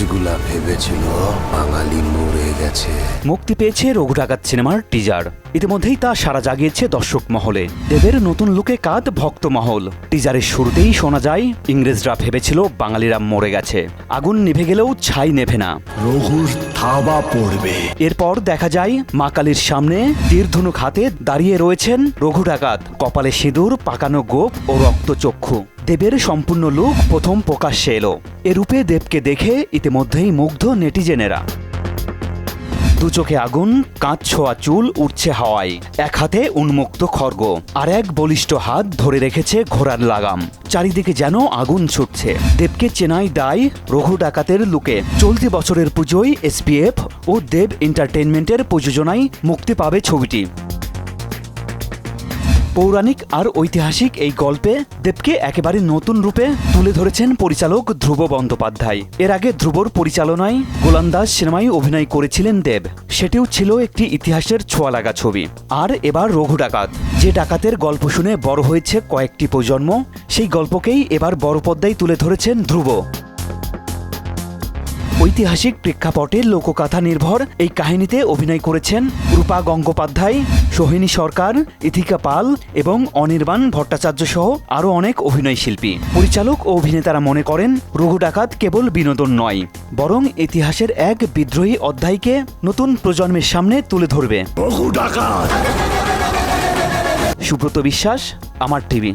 ইংরেজগুলা ভেবেছিল বাঙালি মরে গেছে। মুক্তি পেয়েছে রঘু ডাকাত সিনেমার টিজার ইতিমধ্যেই তা সারা জাগিয়েছে দর্শক মহলে। দেবের নতুন লুকে কাঁদ ভক্ত মহল। টিজারের শুরুতেই শোনা যায় ইংরেজরা ভেবেছিল বাঙালিরা মরে গেছে। আগুন নিভে গেলেও ছাই নেভে না। রঘুর থাবা পড়বে। এরপর দেখা যায় মা কালীর সামনে তীরধনুক হাতে দাঁড়িয়ে রয়েছেন রঘু ডাকাত। কপালে সিঁদুর পাকানো গোপ ও রক্তচক্ষু। দেবের সম্পূর্ণ লুক প্রথম প্রকাশ্যে এলো। এরূপে দেবকে দেখে ইতিমধ্যেই মুগ্ধ নেটিজেনেরা। দু চোখে আগুন কাঁচ ছোঁয়া চুল উঠছে হাওয়ায়। এক হাতে উন্মুক্ত খর্গ, আর এক বলিষ্ঠ হাত ধরে রেখেছে ঘোড়ার লাগাম। চারিদিকে যেন আগুন ছুটছে। দেবকে চেনাই দায় রঘু ডাকাতের লুকে। চলতি বছরের পুজোয় এসপিএফ ও দেব এন্টারটেনমেন্টের প্রযোজনায় মুক্তি পাবে ছবিটি। পৌরাণিক আর ঐতিহাসিক এই গল্পে দেবকে একেবারে নতুন রূপে তুলে ধরেছেন পরিচালক ধ্রুব বন্দ্যোপাধ্যায়। এর আগে ধ্রুবর পরিচালনায় গোলান্দাজ সিনেমায় অভিনয় করেছিলেন দেব। সেটিও ছিল একটি ইতিহাসের ছোঁয়া লাগা ছবি। আর এবার রঘু ডাকাত। যে ডাকাতের গল্প শুনে বড় হয়েছে কয়েকটি প্রজন্ম, সেই গল্পকেই এবার বড় পর্দায় তুলে ধরেছেন ধ্রুব। ঐতিহাসিক প্রেক্ষাপটে লোককথা নির্ভর এই কাহিনীতে অভিনয় করেছেন রূপা গঙ্গোপাধ্যায় সোহিনী সরকার ইথিকা পাল এবং অনির্বাণ ভট্টাচার্য সহ আরও অনেক অভিনয় শিল্পী। পরিচালক ও অভিনেতারা মনে করেন রঘু ডাকাত কেবল বিনোদন নয় বরং ইতিহাসের এক বিদ্রোহী অধ্যায়কে নতুন প্রজন্মের সামনে তুলে ধরবে। রঘু ডাকাত! সুব্রত বিশ্বাস আমার টিভি।